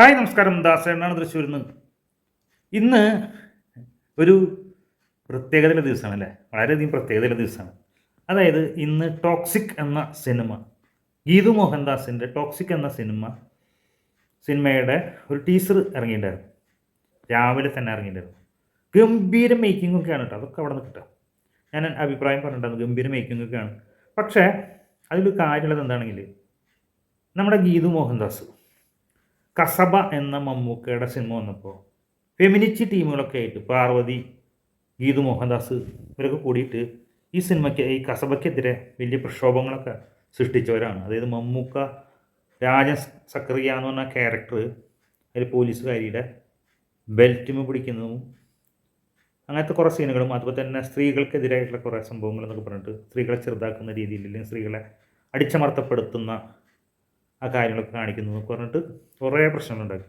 Hi നമസ്കാരം. ദാസേണ്ണാണ് തൃശ്ശൂരിൽ നിന്ന്. ഇന്ന് ഒരു പ്രത്യേകതയുള്ള ദിവസമാണ് അല്ലേ വളരെയധികം പ്രത്യേകതയുള്ള ദിവസമാണ്. അതായത് ഇന്ന് ടോക്സിക് എന്ന സിനിമ ഗീതു മോഹൻദാസിന്റെ ടോക്സിക് എന്ന സിനിമ സിനിമയുടെ ഒരു ടീസർ ഇറങ്ങിയിട്ടുണ്ടായിരുന്നു. രാവിലെ തന്നെ ഇറങ്ങിയിട്ടുണ്ടായിരുന്നു. ഗംഭീര മേക്കിംഗ് ഒക്കെയാണ് കേട്ടോ. അതൊക്കെ അവിടെ നിന്ന് കിട്ടുക. ഞാൻ അഭിപ്രായം പറഞ്ഞിട്ടുണ്ടായിരുന്നു ഗംഭീര മേക്കിംഗ് ഒക്കെയാണ് പക്ഷേ അതിലൊരു കാര്യമുള്ളത് എന്താണെങ്കിൽ നമ്മുടെ ഗീതു മോഹൻദാസ് കസബ എന്ന മമ്മൂക്കയുടെ സിനിമ വന്നപ്പോൾ ഫെമിനിസ്റ്റ് ടീമുകളൊക്കെ ആയിട്ട് പാർവതി ഗീതു മോഹൻദാസ് ഇവരൊക്കെ കൂടിയിട്ട് ഈ സിനിമയ്ക്ക് ഈ കസബയ്ക്കെതിരെ വലിയ പ്രക്ഷോഭങ്ങളൊക്കെ സൃഷ്ടിച്ചവരാണ്. അതായത് മമ്മൂക്ക രാജ സക്രിയ എന്ന് പറഞ്ഞ ക്യാരക്ടർ അതിൽ പോലീസുകാരിയുടെ ബെൽറ്റുമ പിടിക്കുന്നതും അങ്ങനത്തെ കുറേ സീനുകളും അതുപോലെ തന്നെ സ്ത്രീകൾക്കെതിരായിട്ടുള്ള കുറേ സംഭവങ്ങൾ എന്നൊക്കെ പറഞ്ഞിട്ട് സ്ത്രീകളെ ചെറുതാക്കുന്ന രീതിയിൽ അല്ലെങ്കിൽ സ്ത്രീകളെ അടിച്ചമർത്തപ്പെടുത്തുന്ന ആ കാര്യങ്ങളൊക്കെ കാണിക്കുന്നു എന്നൊക്കെ പറഞ്ഞിട്ട് കുറേ പ്രശ്നങ്ങളുണ്ടാക്കി.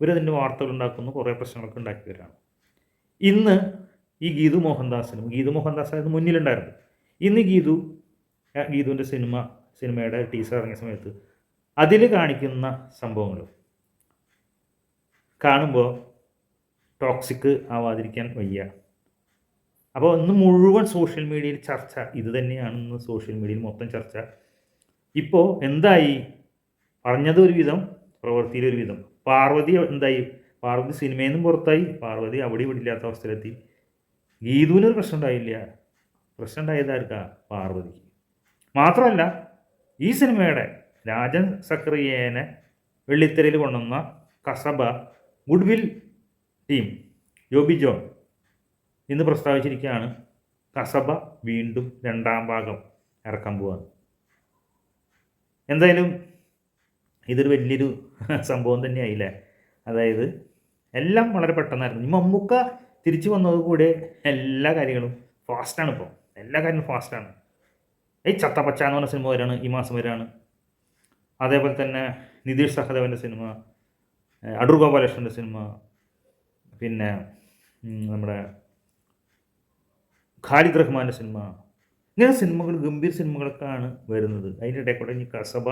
ഇവരതിന്റെ വാർത്തകൾ ഉണ്ടാക്കുന്നു കുറേ പ്രശ്നങ്ങളൊക്കെ ഉണ്ടാക്കിയവരാണ് ഇന്ന് ഈ ഗീതു മോഹൻദാസിനും ഗീതു മോഹൻദാസ് ആയിരുന്നു മുന്നിലുണ്ടായിരുന്നു ഇന്ന് ഗീതു ഗീതുവിന്റെ സിനിമ സിനിമയുടെ ടീസർ ഇറങ്ങിയ സമയത്ത് അതിൽ കാണിക്കുന്ന സംഭവങ്ങൾ. കാണുമ്പോൾ ടോക്സിക് ആവാതിരിക്കാൻ വയ്യ. അപ്പോൾ ഇന്ന് മുഴുവൻ സോഷ്യൽ മീഡിയയിൽ ചർച്ച ഇത് തന്നെയാണ് ഇന്ന് സോഷ്യൽ മീഡിയയിൽ മൊത്തം ചർച്ച. ഇപ്പോൾ എന്തായി? പറഞ്ഞത് ഒരു വിധം പ്രവൃത്തിയിൽ ഒരു വിധം. പാർവതി എന്തായി? പാർവതി സിനിമയിൽ നിന്നും പുറത്തായി. പാർവതി അവിടെ ഇവിടെ ഇല്ലാത്ത അവസ്ഥയിലെത്തി. ഗീതുവിനൊരു പ്രശ്നം ഉണ്ടായില്ല. പ്രശ്നം ഉണ്ടായത് ആർക്കാ? പാർവതിക്ക്. മാത്രമല്ല ഈ സിനിമയുടെ രാജൻ സക്രിയേനെ വെള്ളിത്തെരയിൽ കൊണ്ടുവന്ന കസബ ഗുഡ്വിൽ ടീം യോബി ജോൺ ഇന്ന് പ്രസ്താവിച്ചിരിക്കുകയാണ് കസബ വീണ്ടും രണ്ടാം ഭാഗം ഇറക്കാൻ പോവാണ് എന്തായാലും ഇതൊരു വലിയൊരു സംഭവം തന്നെയായില്ലേ? അതായത് എല്ലാം വളരെ പെട്ടെന്നായിരുന്നു. ഈ മമ്മൂക്ക തിരിച്ചു വന്നതുകൂടെ എല്ലാ കാര്യങ്ങളും ഫാസ്റ്റാണ് ഇപ്പോൾ എല്ലാ കാര്യങ്ങളും ഫാസ്റ്റാണ് ഈ ചത്തപ്പച്ച എന്ന് പറഞ്ഞ സിനിമ വരാണ് ഈ മാസം വരാണ് അതേപോലെ തന്നെ നിതീഷ് സഹദേവന്റെ സിനിമ അടൂർ ഗോപാലകൃഷ്ണന്റെ സിനിമ പിന്നെ നമ്മുടെ ഖാലിദ് റഹ്മാന്റെ സിനിമ ഇങ്ങനെ സിനിമകൾ ഗംഭീർ സിനിമകളൊക്കെയാണ് വരുന്നത്. അതിന്റെ ഇടയിൽ കൂടെ ഇനി കസബ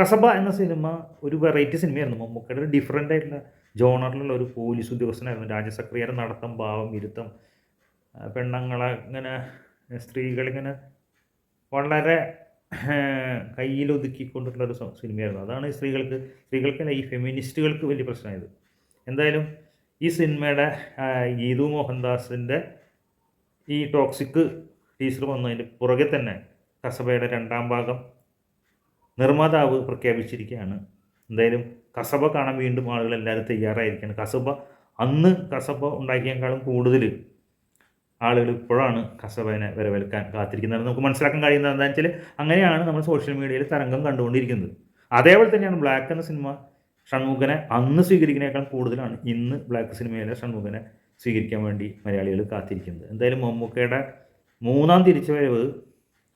കസബ എന്ന സിനിമ ഒരു വെറൈറ്റി സിനിമയായിരുന്നു. മമ്മൂക്കയുടെ ഒരു ഡിഫറെന്റ് ആയിട്ടുള്ള ജോണറിലുള്ള ഒരു പോലീസ് ഉദ്യോഗസ്ഥനായിരുന്നു. രാജസക്രിയയുടെ നടത്തം ഭാവം ഇരുത്തം പെണ്ണങ്ങളെ ഇങ്ങനെ സ്ത്രീകളിങ്ങനെ വളരെ കയ്യിലൊതുക്കിക്കൊണ്ടിട്ടുള്ള ഒരു സിനിമയായിരുന്നു. അതാണ് സ്ത്രീകൾക്ക് സ്ത്രീകൾക്കല്ല ഈ ഫെമിനിസ്റ്റുകൾക്ക് വലിയ പ്രശ്നമായത്. എന്തായാലും ഈ സിനിമയുടെ ഗീതു മോഹൻദാസിന്റെ ഈ ടോക്സിക് ടീച്ചർ വന്നതിന്റെ പുറകെ തന്നെ കസബയുടെ രണ്ടാം ഭാഗം നിർമ്മാതാവ് പ്രഖ്യാപിച്ചിരിക്കുകയാണ്. എന്തായാലും കസബ കാണാൻ വീണ്ടും ആളുകൾ എല്ലാവരും തയ്യാറായിരിക്കുകയാണ്. കസബ അന്ന് കസബ ഉണ്ടാക്കിയേക്കാളും കൂടുതൽ ആളുകൾ ഇപ്പോഴാണ് കസബനെ വരവേൽക്കാൻ കാത്തിരിക്കുന്നത്. നമുക്ക് മനസ്സിലാക്കാൻ കഴിയുന്നത് എന്താണെന്ന് വെച്ചാൽ അങ്ങനെയാണ് നമ്മൾ സോഷ്യൽ മീഡിയയിൽ തരംഗം കണ്ടുകൊണ്ടിരിക്കുന്നത്. അതേപോലെ തന്നെയാണ് ബ്ലാക്ക് എന്ന സിനിമ ഷൺമുഖനെ അന്ന് സ്വീകരിക്കുന്നതിനേക്കാൾ കൂടുതലാണ് ഇന്ന് ബ്ലാക്ക് സിനിമയിലെ ഷൺമുഖനെ സ്വീകരിക്കാൻ വേണ്ടി മലയാളികൾ കാത്തിരിക്കുന്നത്. എന്തായാലും മമ്മൂക്കയുടെ മൂന്നാം തിരിച്ചുവരവ്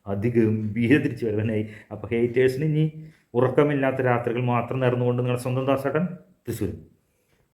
അതിഗംഭീര തിരിച്ചുവരവനായി അപ്പോൾ ഹേറ്റേഴ്സിന് ഇനി ഉറക്കമില്ലാത്ത രാത്രികൾ മാത്രം നേർന്നുകൊണ്ട് നിങ്ങളുടെ സ്വന്തം ദാസേട്ടൻ തൃശ്ശൂർ